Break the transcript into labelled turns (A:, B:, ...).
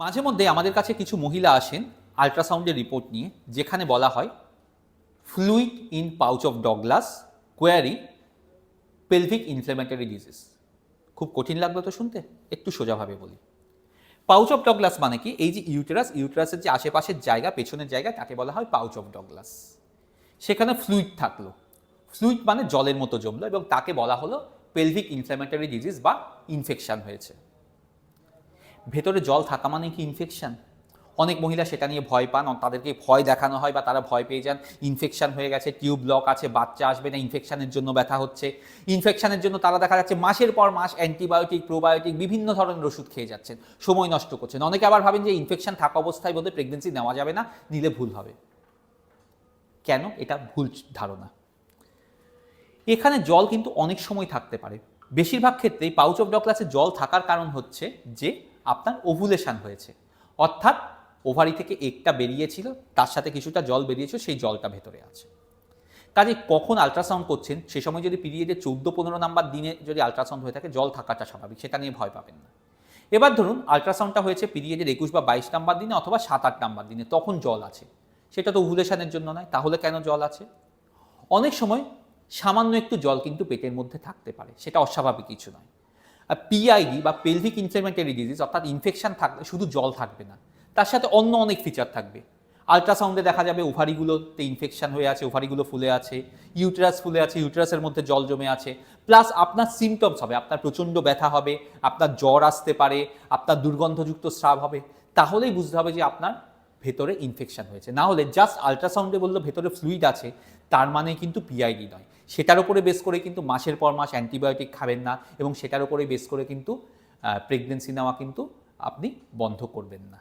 A: মাঝে মধ্যে আমাদের কাছে কিছু মহিলা আসেন আল্ট্রাসাউন্ডের রিপোর্ট নিয়ে, যেখানে বলা হয় fluid in pouch of Douglas query pelvic inflammatory disease খুব কঠিন লাগল তো শুনতে, একটু সোজাভাবে বলি। পাউচ অফ ডগলাস মানে কি? এই যে ইউটেরাস ইউটেরাসের যে আশেপাশের জায়গা, পেছনের জায়গা, তাকে বলা হয় পাউচ অফ ডগলাস সেখানে ফ্লুইড থাকল। ফ্লুইড মানে জলের মতো জমলো এবং তাকে বলা হলো পেলভিক ইনফ্ল্যামেটরি ডিজিজ বা ইনফেকশান হয়েছে। ভেতরে জল থাকা মানে কি ইনফেকশন অনেক মহিলা সেটা নিয়ে ভয় পান তাদেরকে ভয় দেখানো হয় বা তারা ভয় পেয়ে যান। ইনফেকশন হয়ে গেছে টিউব ব্লক আছে, বাচ্চা আসবে না ইনফেকশানের জন্য ব্যথা হচ্ছে। ইনফেকশানের জন্য তারা দেখা যাচ্ছে মাসের পর মাস অ্যান্টিবায়োটিক প্রোবায়োটিক বিভিন্ন ধরনের ওষুধ খেয়ে যাচ্ছেন, সময় নষ্ট করছেন। অনেকে আবার ভাবেন যে ইনফেকশন থাকা অবস্থায় বোধহয় প্রেগনেন্সি নেওয়া যাবে না, নিলে ভুল হবে। কেন? এটা ভুল ধারণা। এখানে জল কিন্তু অনেক সময় থাকতে পারে। বেশিরভাগ ক্ষেত্রেই পাউচ অফ ডকলাসে জল থাকার কারণ হচ্ছে যে আপনার ওভুলেশান হয়েছে। অর্থাৎ ওভারি থেকে একটা বেরিয়েছিল, তার সাথে কিছুটা জল বেরিয়েছিল, সেই জলটা ভেতরে আছে। কাজে কখন আল্ট্রাসাউন্ড করছেন, সে সময় যদি পিরিয়ডে চোদ্দ পনেরো নাম্বার দিনে যদি আল্ট্রাসাউন্ড হয়ে থাকে, জল থাকাটা স্বাভাবিক, সেটা নিয়ে ভয় পাবেন না। এবার ধরুন আল্ট্রাসাউন্ডটা হয়েছে পিরিয়ডের একুশ বা বাইশ নাম্বার দিনে অথবা সাত আট নাম্বার দিনে, তখন জল আছে। সেটা তো ওভুলেশনের জন্য নয়, তাহলে কেন জল আছে? অনেক সময় সামান্য একটু জল কিন্তু পেটের মধ্যে থাকতে পারে, সেটা অস্বাভাবিক কিছু নয়। পিআইডি বা পেলভিক ইনফ্লেমেটরি ডিজিজ অর্থাৎ ইনফেকশন থাকলে শুধু জল থাকবে না, তার সাথে অন্য অনেক ফিচার থাকবে। আল্ট্রাসাউন্ডে দেখা যাবে ওভারিগুলোতে ইনফেকশন হয়ে আছে ওভারিগুলো ফুলে আছে ইউটেরাস ফুলে আছে ইউটেরাসের মধ্যে জল জমে আছে প্লাস আপনার সিমটমস হবে, আপনার প্রচণ্ড ব্যথা হবে, আপনার জ্বর আসতে পারে, আপনার দুর্গন্ধযুক্ত স্রাব হবে, তাহলেই বুঝতে হবে যে আপনার ভেতরে ইনফেকশান হয়েছে। না হলে জাস্ট আলট্রাসাউন্ডে বলল ভেতরে ফ্লুইড আছে, তার মানে কিন্তু পিআইডি নয়। সেটার উপরে বেস করে কিন্তু মাসের পর মাস অ্যান্টিবায়োটিক খাবেন না এবং সেটার উপরে বেস করে কিন্তু প্রেগনেন্সি নেওয়া কিন্তু আপনি বন্ধ করবেন না।